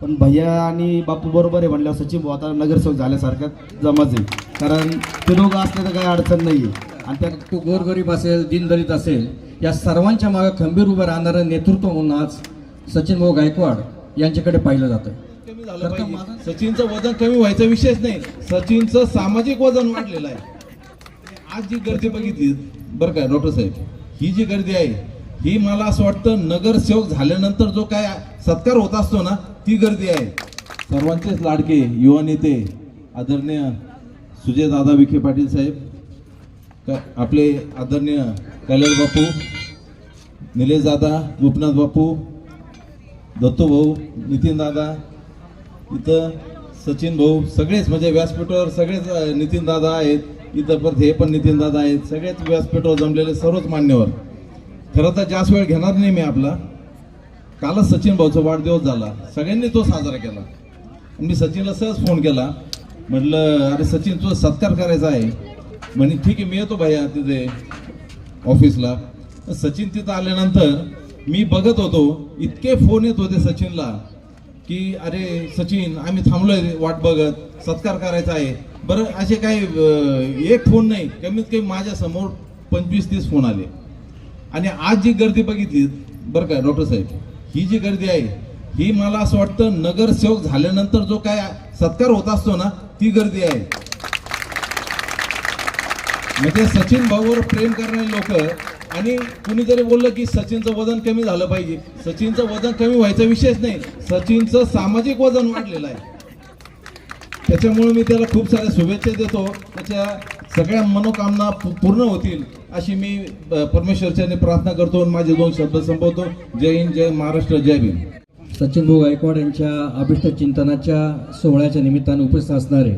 पण भैया आणि बापू बरोबर आहे म्हणल्यावर सचिन भाऊ आता नगरसेवक झाल्यासारखं जमाच आहे कारण ते दोघं असले तर काही अडचण नाही आहे आणि त्या तो गोरगरीब असेल दीनदलित असेल या सर्वांच्या मागे खंबीर उभं राहणारं नेतृत्व म्हणून आज सचिन भाऊ गायकवाड यांच्याकडे पाहिलं जातं कमी झालं तर पाहिजे. माझं- सचिनचं वजन कमी व्हायचा विषयच नाही. सचिनचं सामाजिक वजन वाढलेलं आहे. आज जी गर्दी बघितली बरं का डॉक्टर साहेब ही जी गर्दी आहे ही मला असं वाटतं नगरसेवक झाल्यानंतर जो काय सत्कार होत असतो ना ती गर्दी आहे. सर्वांचेच लाडके युवा नेते आदरणीय सुजय दादा विखे पाटील साहेब आपले आदरणीय कैलास बापू निलेश दादा गोपनाथ बापू दत्तू भाऊ नितीन दादा इथं सचिन भाऊ सगळेच म्हणजे व्यासपीठावर सगळेच नितीन दादा आहेत इथं परत हे पण नितीन दादा आहेत सगळेच व्यासपीठावर जमलेले सर्वच मान्यवर. खरं तर जास्त वेळ घेणार नाही मी आपला. कालच सचिन भाऊचा वाढदिवस झाला. सगळ्यांनी तो साजरा केला. मी सचिनला सहज फोन केला. म्हटलं अरे सचिन तुझा सत्कार करायचा आहे. म्हणे ठीक आहे मी येतो भैया तिथे ऑफिसला सचिन तिथं आल्यानंतर मी बघत होतो इतके फोन येत होते सचिनला की अरे सचिन आम्ही थांबलोय वाट बघत. सत्कार करायचा आहे. बरं असे काही एक फोन नाही. कमीत कमी माझ्यासमोर पंचवीस तीस फोन आले. आणि आज जी गर्दी बघितली बरं का डॉक्टर साहेब ही जी गर्दी आहे ही मला असं वाटतं नगरसेवक झाल्यानंतर जो काय सत्कार होत असतो ना ती गर्दी आहे. म्हणजे सचिन भाऊवर प्रेम करणारे लोक आणि कुणी जरी बोललं की सचिनचं वजन कमी झालं पाहिजे सचिनचं वजन कमी व्हायचा विषयच नाही सचिनचं सामाजिक वजन वाढलेलं आहे. त्याच्यामुळे मी त्याला खूप साऱ्या शुभेच्छा देतो. त्याच्या सगळ्या मनोकामना पूर्ण होतील अशी मी परमेश्वरच्याने प्रार्थना करतो आणि माझे दोन शब्द संपवतो. जय हिंद जय महाराष्ट्र जय भीम. सचिन भाऊ गायकवाड यांच्या अभिष्ट चिंतनाच्या सोहळ्याच्या निमित्ताने उपस्थित असणारे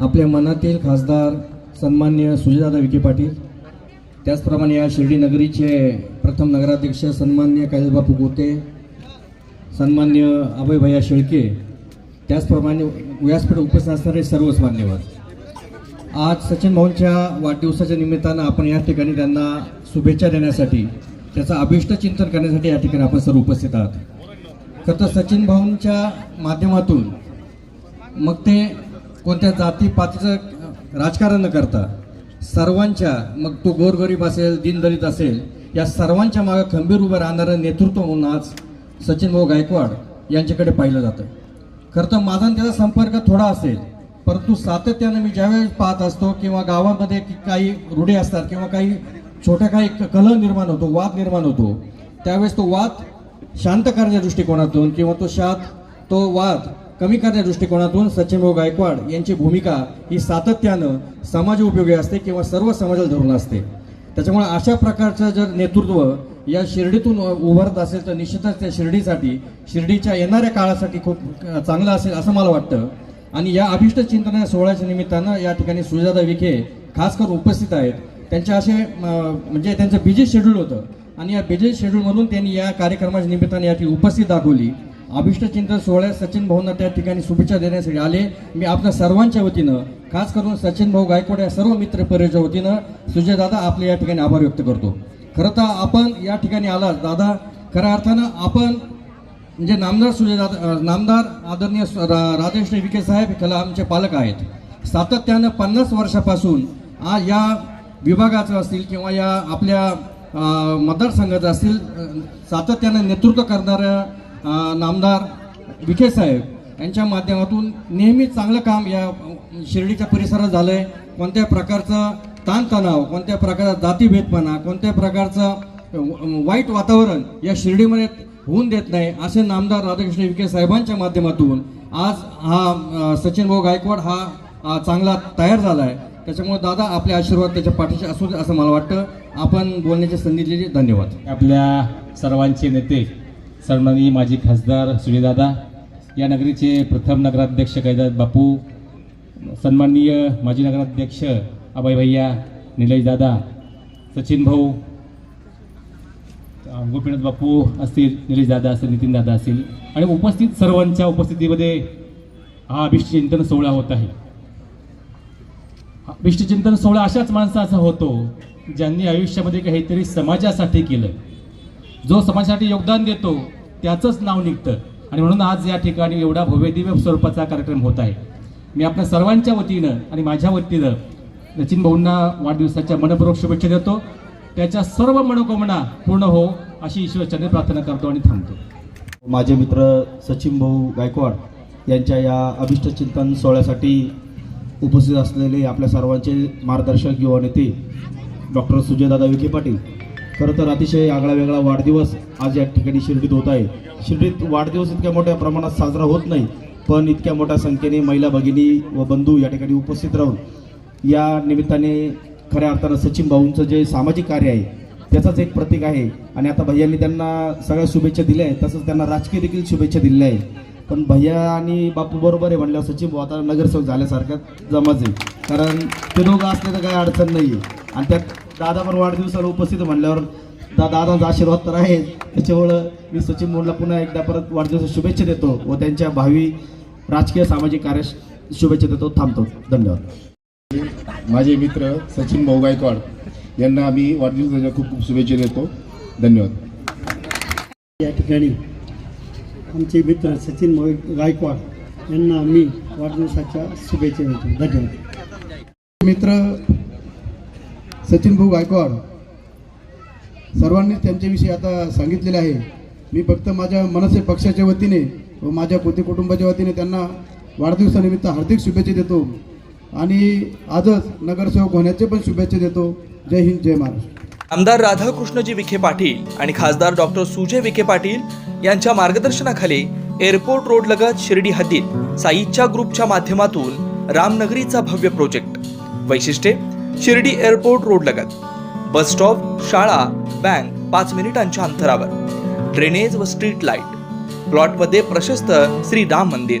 आपल्या मनातील खासदार सन्मान्य सुजयदादा विखे पाटील त्याचप्रमाणे या शिर्डी नगरीचे प्रथम नगराध्यक्ष सन्मान्य कैलासबापू गोते सन्मान्य अभयभैया शेळके त्याचप्रमाणे व्यासपीठ उपस्थित असणारे सर्वच मान्यवर आज सचिन भाऊंच्या वाढदिवसाच्या निमित्तानं आपण या ठिकाणी त्यांना शुभेच्छा देण्यासाठी त्याचं अभिष्ट चिंतन करण्यासाठी या ठिकाणी आपण सर्व उपस्थित आहात. खरं तर सचिन भाऊंच्या माध्यमातून मग ते कोणत्या जातीपातीचं राजकारण न करता सर्वांच्या मग तो गोरगरीब असेल दिनदलित असेल या सर्वांच्या मागे खंबीर उभं राहणारं नेतृत्व म्हणून आज सचिन भाऊ गायकवाड यांच्याकडे पाहिलं जातं. खरं तर माझा त्याचा संपर्क थोडा असेल परंतु सातत्यानं मी ज्यावेळेस पाहत असतो किंवा गावामध्ये की काही रूढी असतात किंवा काही छोट्या काही कलह निर्माण होतो वाद निर्माण होतो त्यावेळेस तो वाद शांत करण्याच्या दृष्टिकोनातून किंवा तो शांत तो वाद कमी करण्याच्या दृष्टिकोनातून सचिनभाऊ गायकवाड यांची भूमिका ही सातत्यानं समाज उपयोगी असते किंवा सर्व समाजाला धरून असते. त्याच्यामुळे अशा प्रकारचं जर नेतृत्व या शिर्डीतून उभारत असेल तर निश्चितच त्या शिर्डीसाठी शिर्डीच्या येणाऱ्या काळासाठी खूप चांगलं असेल असं मला वाटतं. आणि या अभिष्ट चिंतन सोहळ्याच्या निमित्तानं या ठिकाणी सुजाता विखे खास करून उपस्थित आहेत. त्यांच्या असे म्हणजे त्यांचं बिझी शेड्यूल होतं. आणि या बिझी शेड्यूलमधून त्यांनी या कार्यक्रमाच्या निमित्ताने या ठिकाणी उपस्थित दाखवली. अभिष्ट चिंतन सोहळ्यात सचिन भाऊंना त्या ठिकाणी शुभेच्छा देण्यासाठी आले. मी आपल्या सर्वांच्या वतीनं खास करून सचिन भाऊ गायकवाड या सर्व मित्र परेच्या वतीनं सुजय दादा आपले या ठिकाणी आभार व्यक्त करतो. खरं तर आपण या ठिकाणी आला दादा खऱ्या अर्थानं आपण म्हणजे नामदार सुजय नामदार आदरणीय रा- राजेश विखे साहेब हे कला आमचे पालक आहेत. सातत्यानं पन्नास वर्षापासून आज या विभागाचं असतील किंवा या आपल्या मतदारसंघाचं असतील सातत्यानं नेतृत्व करणाऱ्या नामदार विखे साहेब यांच्या माध्यमातून नेहमी चांगलं काम या शिर्डीच्या परिसरात झालं आहे कोणत्या प्रकारचं ताणतणाव कोणत्या प्रकारचा जातीभेदपणा कोणत्या प्रकारचं वाईट वातावरण या शिर्डीमध्ये होऊन देत नाही असे नामदार राधाकृष्ण विखे साहेबांच्या माध्यमातून आज हा सचिन भाऊ गायकवाड हा चांगला तयार झाला आहे त्याच्यामुळे दादा आपले आशीर्वाद त्याच्या पाठीशी असू दे असं मला वाटतं. आपण बोलण्याची संधी दिली धन्यवाद. आपल्या सर्वांचे नेते सन्माननीय माजी खासदार सुजयदादा या नगरीचे प्रथम नगराध्यक्ष कैदात बापू सन्माननीय माजी नगराध्यक्ष अभय भैया निलेश दादा सचिन भाऊ गोपीनाथ बापू असतील निलेश दादा असतील नितीन दादा असतील आणि उपस्थित सर्वांच्या उपस्थितीमध्ये हा अभिष्टचिंतन सोहळा होत आहे. अभिष्टचिंतन सोहळा अशाच माणसाचा होतो ज्यांनी आयुष्यामध्ये काहीतरी समाजासाठी केलं. जो समाजासाठी योगदान देतो त्याचंच नाव निघतं. आणि म्हणून आज या ठिकाणी एवढा भव्यदिव्य स्वरूपाचा कार्यक्रम होत आहे. मी आपल्या सर्वांच्या वतीनं आणि माझ्या वतीनं सचिन भाऊंना वाढदिवसाच्या मनपूर्वक शुभेच्छा देतो. त्याच्या सर्व मनोकामना पूर्ण हो अशी ईश्वरचरणी प्रार्थना करतो आणि थांबतो. माझे मित्र सचिन भाऊ गायकवाड यांच्या या अभिष्ट चिंतन सोहळ्यासाठी उपस्थित असलेले आपल्या सर्वांचे मार्गदर्शक युवा नेते डॉक्टर सुजयदादा विखे पाटील. खरं तर अतिशय आगळा वेगळा वाढदिवस आज या ठिकाणी शिर्डीत होत आहे. शिर्डीत वाढदिवस इतक्या मोठ्या प्रमाणात साजरा होत नाही पण इतक्या मोठ्या संख्येने महिला भगिनी व बंधू या ठिकाणी उपस्थित राहून या निमित्ताने खऱ्या अर्थानं सचिन भाऊंचं जे सामाजिक कार्य आहे त्याचाच एक प्रतीक आहे. आणि आता भैयांनी त्यांना सगळ्या शुभेच्छा दिल्या आहेत तसंच त्यांना राजकीय देखील शुभेच्छा दिलेल्या आहेत. पण भैया आणि बापू बरोबर आहे म्हणल्यावर सचिन भाऊ आता नगरसेवक झाल्यासारखं जमाच आहे कारण ते दोघं असले तर काही अडचण नाही आहे आणि त्यात दादा पण वाढदिवसाला उपस्थित म्हणल्यावर दा दादांचा आशीर्वाद तर आहे त्याच्यामुळं मी सचिन भाऊला पुन्हा एकदा परत वाढदिवसाच्या शुभेच्छा देतो व त्यांच्या भावी राजकीय सामाजिक कार्य शुभेच्छा देतो. थांबतो. धन्यवाद. माझे मित्र सचिन भाऊ गायकवाड यांना आम्ही वाढदिवसाच्या खूप खूप शुभेच्छा देतो. धन्यवाद. या ठिकाणी आमचे मित्र सचिन गायकवाड यांना मी वाढदिवसाच्या शुभेच्छा देतो. धन्यवाद. मित्र सचिन भाऊ गायकवाड सर्वांनी त्यांच्याविषयी आता सांगितलेले आहे. मी फक्त माझ्या मनसे पक्षाच्या वतीने व माझ्या पोते कुटुंबाच्या वतीने त्यांना वाढदिवसानिमित्त हार्दिक शुभेच्छा देतो. आणि आजच नगरसेवक होण्याचे पण शुभेच्छा देतो. जय हिंद जय महाराष्ट्र. आमदार राधाकृष्णजी विखे पाटील आणि खासदार डॉक्टर सुजय विखे पाटील यांच्या मार्गदर्शनाखाली एअरपोर्ट रोड लगत शिर्डी हद्दीत साईच्या ग्रुपच्या माध्यमातून रामनगरीचा भव्य प्रोजेक्ट. वैशिष्ट्ये शिर्डी एअरपोर्ट रोड लगत. बस स्टॉप शाळा बँक पाच मिनिटांच्या अंतरावर. ड्रेनेज व स्ट्रीट लाइट. प्लॉटमध्ये प्रशस्त श्री राम मंदिर.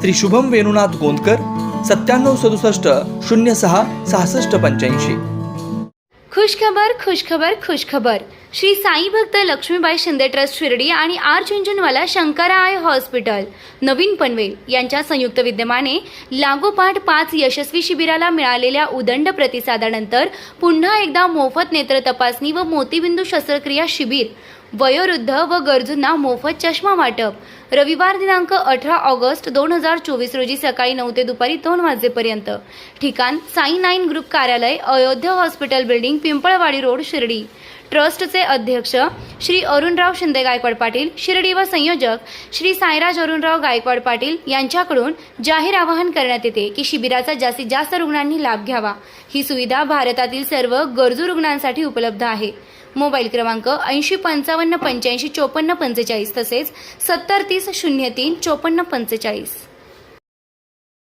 श्री शुभम वेणुनाथ गोंदकर सत्त्याण्णव सदुसष्ट शून्य सहा सहासष्ट पंच्याऐंशी. खुशखबर खुशखबर खुशखबर. श्री साई भक्त लक्ष्मीबाई शिंदे ट्रस्ट शिर्डी आणि R Jhunjhunwala Shankara eye hospital. नवीन पनवेल यांच्या संयुक्त विद्यमाने लागोपाठ पाच यशस्वी शिबिराला मिळालेल्या उदंड प्रतिसादानंतर पुन्हा एकदा मोफत नेत्र तपासणी व मोतीबिंदू शस्त्रक्रिया शिबिर. वयोवृद्ध व गरजूंना मोफत चष्मा वाटप. रविवार दिनांक अठरा ऑगस्ट दोन हजार चोवीस रोजी सकाळी नऊ ते दुपारी दोन वाजेपर्यंत. ठिकाण साई नाईन ग्रुप कार्यालय Ayodhya hospital building Pimpalwadi road Shirdi. ट्रस्टचे अध्यक्ष श्री अरुणराव शिंदे गायकवाड पाटील शिर्डी व संयोजक श्री साईराज अरुणराव गायकवाड पाटील यांच्याकडून जाहीर आवाहन करण्यात येते की शिबिराचा जास्तीत जास्त रुग्णांनी लाभ घ्यावा. ही सुविधा भारतातील सर्व गरजू रुग्णांसाठी उपलब्ध आहे. मोबाईल क्रमांक ऐंशी पंचावन्न पंच्याऐंशी चोपन्न पंचेचाळीस तसेच सत्तर तीस शून्य तीन चोपन्न पंचेचाळीस.